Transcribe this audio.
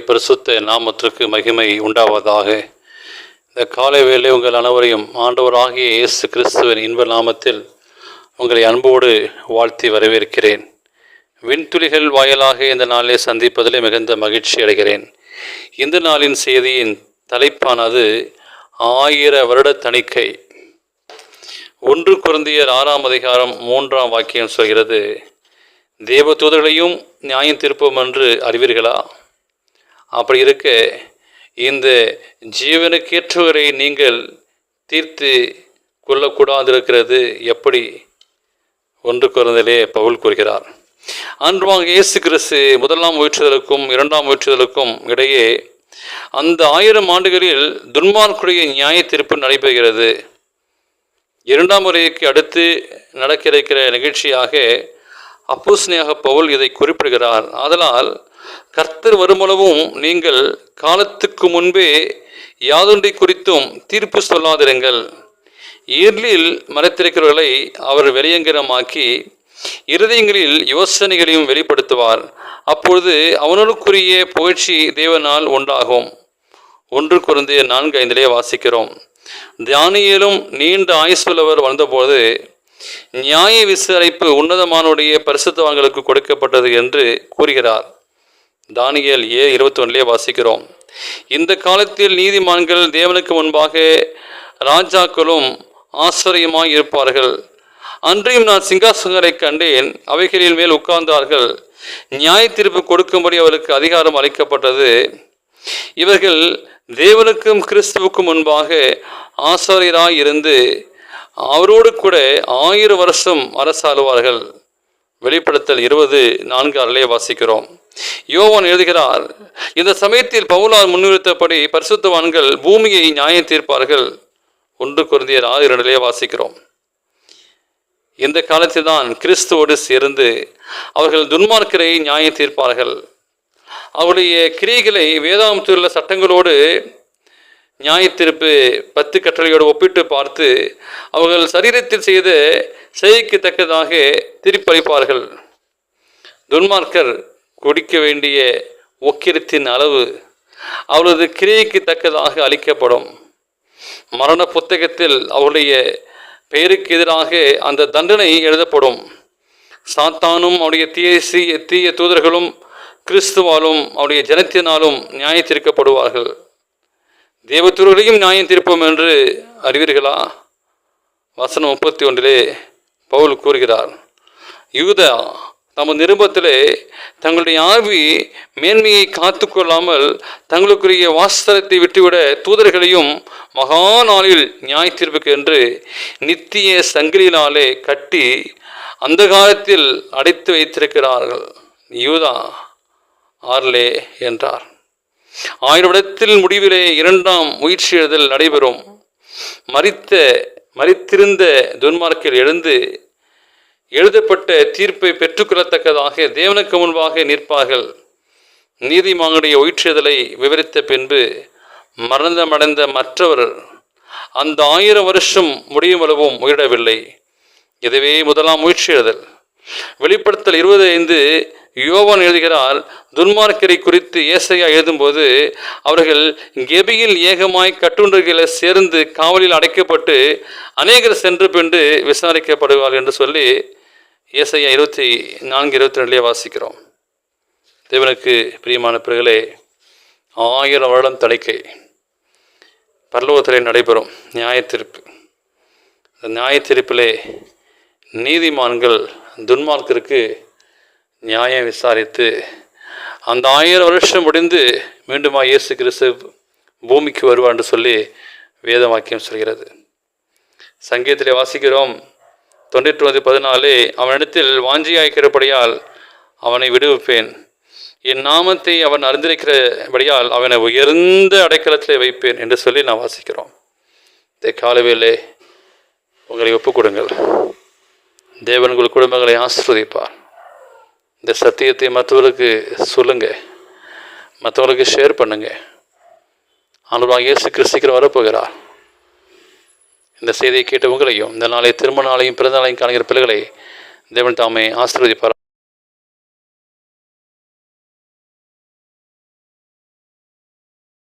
பரிசுத்த நாமத்திற்கு மகிமை உண்டாவதாக. இந்த காலை வேலை உங்கள் அனைவரையும் ஆண்டவராகிய இயேசு கிறிஸ்துவின் இன்ப நாமத்தில் உங்களை அன்போடு வாழ்த்தி வரவேற்கிறேன். விண்துளிகள் வாயிலாக இந்த நாளை சந்திப்பதிலே மிகுந்த மகிழ்ச்சி அடைகிறேன். இந்த நாளின் செய்தியின் தலைப்பானது ஆயிர வருட தணிக்கை. ஒன்று குருந்தியர் ஆறாம் அதிகாரம் மூன்றாம் வாக்கியம் சொல்கிறது தேவதூதர்களையும் நியாயம் திருப்போம் என்று அறிவீர்களா? அப்படி இருக்க இந்த ஜீவனுக்கேற்றவரை நீங்கள் தீர்த்து கொள்ளக்கூடாதிருக்கிறது எப்படி? ஒன்று குறைந்தலே பவுல் கூறுகிறார் அன்றுவாங்க இயேசு கிறிஸ்து முதலாம் முயற்றுதலுக்கும் இரண்டாம் முயற்றுதலுக்கும் இடையே அந்த ஆயிரம் ஆண்டுகளில் துன்மார்க்குடைய நியாய தீர்ப்பு நடைபெறுகிறது. இரண்டாம் முறைக்கு அடுத்து நடக்க இருக்கிற நிகழ்ச்சியாக அப்போஸ்னியாக பவுல் இதை குறிப்பிடுகிறார். அதனால் கர்த்தர் வருமளவும் நீங்கள் காலத்துக்கு முன்பே யாதொன்றை குறித்தும் தீர்ப்பு சொல்லாதிருங்கள். ஈர்லில் மறைத்திருக்கிறவர்களை அவர் வெளியங்கரமாக்கி இருதயங்களில் யோசனைகளையும் வெளிப்படுத்துவார். அப்பொழுது அவனுக்குரிய புகழ்ச்சி தேவனால் உண்டாகும். ஒன்று குருந்திய நான்கு ஐந்திலே வாசிக்கிறோம். தானியேலும் நீண்ட ஆயுசுள்ளவர் வந்தபோது நியாய விசாரிப்பு உன்னதமானுடைய பரிசுத்தவான்களுக்கு கொடுக்கப்பட்டது என்று கூறுகிறார். தானியல் ஏ இருபத்தி ஒன்றிலே வாசிக்கிறோம். இந்த காலத்தில் நீதிமான்கள் தேவனுக்கு முன்பாக ராஜாக்களும் ஆச்சரியமாய் இருப்பார்கள். அன்றையும் நான் சிங்காசனரை கண்டேன் அவைகளின் மேல் உட்கார்ந்தார்கள். நியாய தீர்ப்பு கொடுக்கும்படி அவருக்கு அதிகாரம் அளிக்கப்பட்டது. இவர்கள் தேவனுக்கும் கிறிஸ்துவுக்கும் முன்பாக ஆசாரியராய் இருந்து அவரோடு கூட ஆயிரம் வருஷம் அரசாளுவார்கள். வெளிப்படுத்தல் இருபது நான்கு அறையிலே வாசிக்கிறோம். யோவான் எழுதுகிறார் இந்த சமயத்தில் பவுலார் முன்னிறுத்தப்படி பரிசுத்தவான்கள் பூமியை நியாயம் தீர்ப்பார்கள். ஒன்று குருந்தியர் ஆறு இரண்டிலே வாசிக்கிறோம். இந்த காலத்தில் தான் கிறிஸ்துவோடு சேர்ந்து அவர்கள் துன்மார்க்கரை நியாயம் தீர்ப்பார்கள். அவருடைய கிரியைகளை வேதாந்தத்தில் சட்டங்களோடு நியாயத்திருப்பு பத்து கட்டளையோடு ஒப்பிட்டு பார்த்து அவர்கள் சரீரத்தில் செய்த செய்கைக்கு தக்கதாக திருப்பளிப்பார்கள். துன்மார்க்கர் குடிக்க வேண்டிய ஒக்கிரத்தின் அளவு அவரது கிரியைக்கு தக்கதாக அளிக்கப்படும். மரண புத்தகத்தில் அவருடைய பெயருக்கு எதிராக அந்த தண்டனை எழுதப்படும். சாத்தானும் அவருடைய தீய சீய தீய தூதர்களும் கிறிஸ்துவாலும் அவருடைய ஜனத்தினாலும் நியாயத்தீர்க்கப்படுவார்கள் தேவதூர்களையும் நியாயம் தீர்ப்போம் என்று அறிவீர்களா? வசனம் முப்பத்தி ஒன்றிலே பவுல் கூறுகிறார் யூதா தமது நிருபத்திலே தங்களுடைய ஆவி மேன்மையை காத்துக்கொள்ளாமல் தங்களுக்குரிய வாஸ்தரத்தை விட்டுவிட தூதர்களையும் மகா நாளில் நியாய தீர்ப்புக்கு என்று நித்திய சங்கிலினாலே கட்டி அந்த காலத்தில் அடைத்து வைத்திருக்கிறார்கள். யூதா ஆர்லே என்றார். ஆயிரவிடத்தில் முடிவிலே இரண்டாம் முயற்சி எழுதல் நடைபெறும். மறித்த மறித்திருந்த துன்மார்க்கில் எழுந்து எழுதப்பட்ட தீர்ப்பை பெற்றுக்கொள்ளத்தக்கதாக தேவனுக்கு முன்பாக நிற்பார்கள். நீதிமானுடைய ஒயிற்றுதலை விவரித்த பின்பு மரணமடைந்த மற்றவர் அந்த ஆயிரம் வருஷம் முடியும் அளவும் உயிரிடவில்லை இதுவே முதலாம் முயற்சி வெளிப்படுத்தல் இருபது ஐந்து யோவான் எழுதுகிறார் துன்மார்க்கரை குறித்து ஏசையா எழுதும்போது அவர்கள் கெபியில் ஏகமாய் கட்டுண்டர்களை சேர்ந்து காவலில் அடைக்கப்பட்டு அநேகர் சென்று பின்று விசாரிக்கப்படுவார்கள் என்று சொல்லி ஏசையா இருபத்தி நான்கு இருபத்தி ரெண்டுலேயே வாசிக்கிறோம். தேவனுக்கு பிரியமான பிறகுலே ஆயிரம் வருடம் தடைக்கை பரலோகத்திலே நடைபெறும் நியாயத்தீர்ப்பு. அந்த நியாயத்தீர்ப்பிலே நீதிமான்கள் துன்மார்க்கருக்கு நியாயம் விசாரித்து அந்த ஆயிரம் வருஷம் முடிந்து மீண்டுமா இயேசு கிறிஸ்து பூமிக்கு வருவார் என்று சொல்லி வேத வாக்கியம் சொல்கிறது. சங்கீதத்திலே வாசிக்கிறோம். தொண்ணூற்றி ஒன்பது பதினாலு அவனிடத்தில் வாஞ்சியாய்க்கிறபடியால் அவனை விடுவிப்பேன். என் நாமத்தை அவன் அறிந்திருக்கிறபடியால் அவனை உயர்ந்த அடைக்கலத்திலே வைப்பேன் என்று சொல்லி நான் வாசிக்கிறோம். இந்த காலவேலே உங்களை ஒப்புக் கொடுங்கள் தேவன் உங்கள் குடும்பங்களை ஆசிர்வதிப்பார். இந்த சத்தியத்தை மற்றவர்களுக்கு சொல்லுங்க. மற்றவர்களுக்கு ஷேர் பண்ணுங்க. ஆண்டவராக இயேசு சீக்கிரம் வரப்போகிறார் இந்த செய்தியை கேட்ட உங்களையும் இந்த நாளை திருமண நாளையும் பிறந்த நாளையும் காணுகிற பிள்ளைகளை தேவன் தாமே ஆசீர்வதிப்பார்